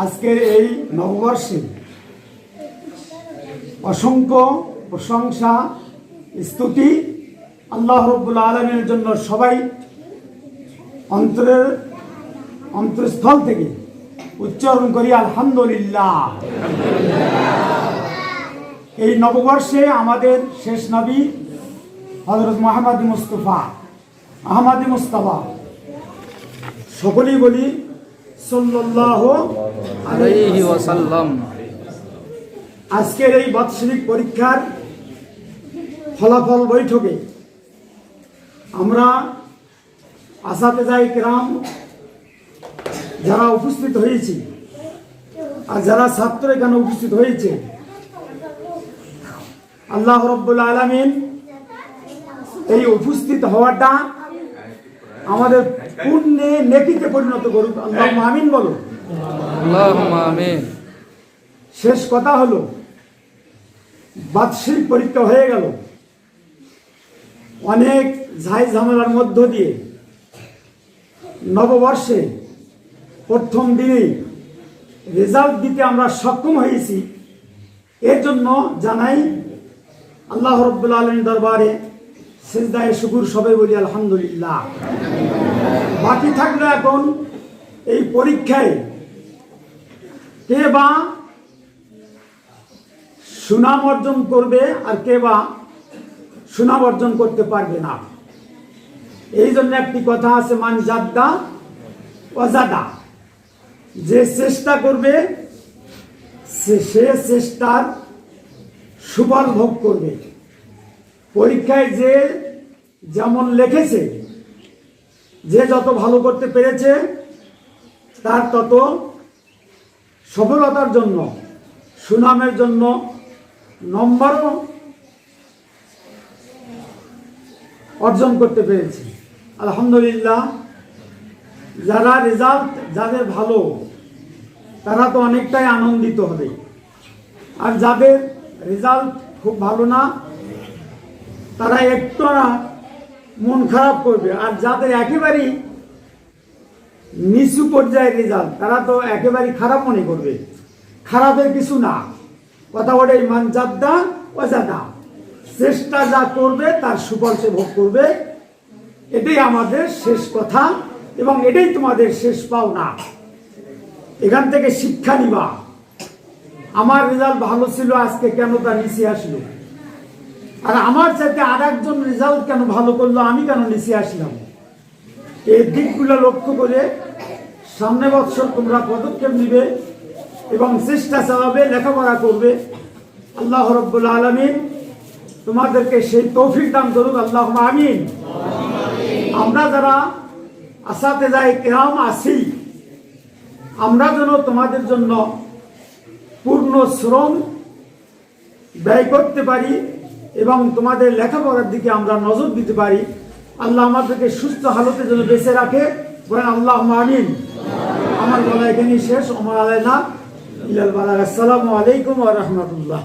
আজকের এই নববর্ষে অসংখ্য প্রশংসা, স্তুতি আল্লাহ রব্বুল আলমের জন্য সবাই অন্তরের অন্তঃস্থল থেকে উচ্চারণ করি, আলহামদুলিল্লাহ। এই নববর্ষে আমাদের শেষ নবী হজরত মোহাম্মদ মুস্তফা আহমাদি মুস্তফা। সকলেই বলি আজকের এই বাৎসরিক পরীক্ষার ফলাফল বৈঠকে আমরা আসাতে যাই গ্রাম যারা উপস্থিত হয়েছি আর যারা ছাত্র এখানে উপস্থিত হয়েছে। আল্লাহ রব্বুল আলমিন এই উপস্থিত হওয়াটা আমাদের পুণ্যে নেকিতে পরিণত করুক। আল্লাহ আমিন বলো। শেষ কথা হলো বাৎসরিক পরীক্ষা হয়ে গেল। অনেক ঝাই ঝামেলার মধ্য দিয়ে নববর্ষে প্রথম দিনেই রেজাল্ট দিতে আমরা সক্ষম হয়েছি। এর জন্য জানাই আল্লাহ রব্বুল আলম দরবারে সেজদায় শুকুর সবাই বলি, আলহামদুলিল্লাহ। বাকি থাকল এখন এই পরীক্ষায় কে বা সুনাম অর্জন করবে আর কে বা সুনাম অর্জন করতে পারবে না। এই জন্য একটি কথা আছে, মান জাদ্দা অজাদা যে চেষ্টা করবে সে চেষ্টার সুফল ভোগ করবে। পরীক্ষায় যে যেমন লিখেছে, যে যত ভালো করতে পেরেছে, তার তত সফলতার জন্য, সুনামের জন্য নম্বরও অর্জন করতে পেরেছি। আলহামদুলিল্লাহ, যারা রেজাল্ট যাদের ভালো, তারা তো অনেকটাই আনন্দিত হবে। আর যাদের রেজাল্ট খুব ভালো না তারা একটু মন খারাপ করবে। আর যাদের একেবারেই নিচু পর্যায়ের রেজাল্ট, তারা তো একেবারেই খারাপ মনে করবে। খারাপের কিছু না। কথা বলে মান জাদ্দা অজাদা চেষ্টা যা করবে, তার সুফল সে ভোগ করবে। এটাই আমাদের শেষ কথা এবং এটাই তোমাদের শেষ পাওনা। এখান থেকে শিক্ষা নিবা। আমার রেজাল্ট ভালো ছিল, আজকে কেন তা নিচে আসলো? আর আমার চাইতে আর একজন রেজাল্ট কেন ভালো করল? আমি কেন নিচে আসলাম? এই দিকগুলো লক্ষ্য করে সামনে বৎসর তোমরা পদক্ষেপ নিবে এবং চেষ্টা চালাবে, লেখাপড়া করবে। আল্লাহ রব্বুল আলমিন তোমাদেরকে সেই তৌফিক দান করুক। আল্লাহ আমিন। আমরা যারা আসাতে যাই, কেরাম আসি আমরা যেন তোমাদের জন্য পূর্ণ শ্রম ব্যয় করতে পারি। এবং তোমাদের লেখাপড়ার দিকে আমরা নজর দিতে পারি। আল্লাহ আমাদেরকে সুস্থ হালতে যেন বেঁচে রাখে। বলেন আল্লাহ আমিন। আমার গলায় এখানেই শেষ আমার আলাইনা ইলাল আসসালামু আলাইকুম ওয়া রাহমাতুল্লাহ।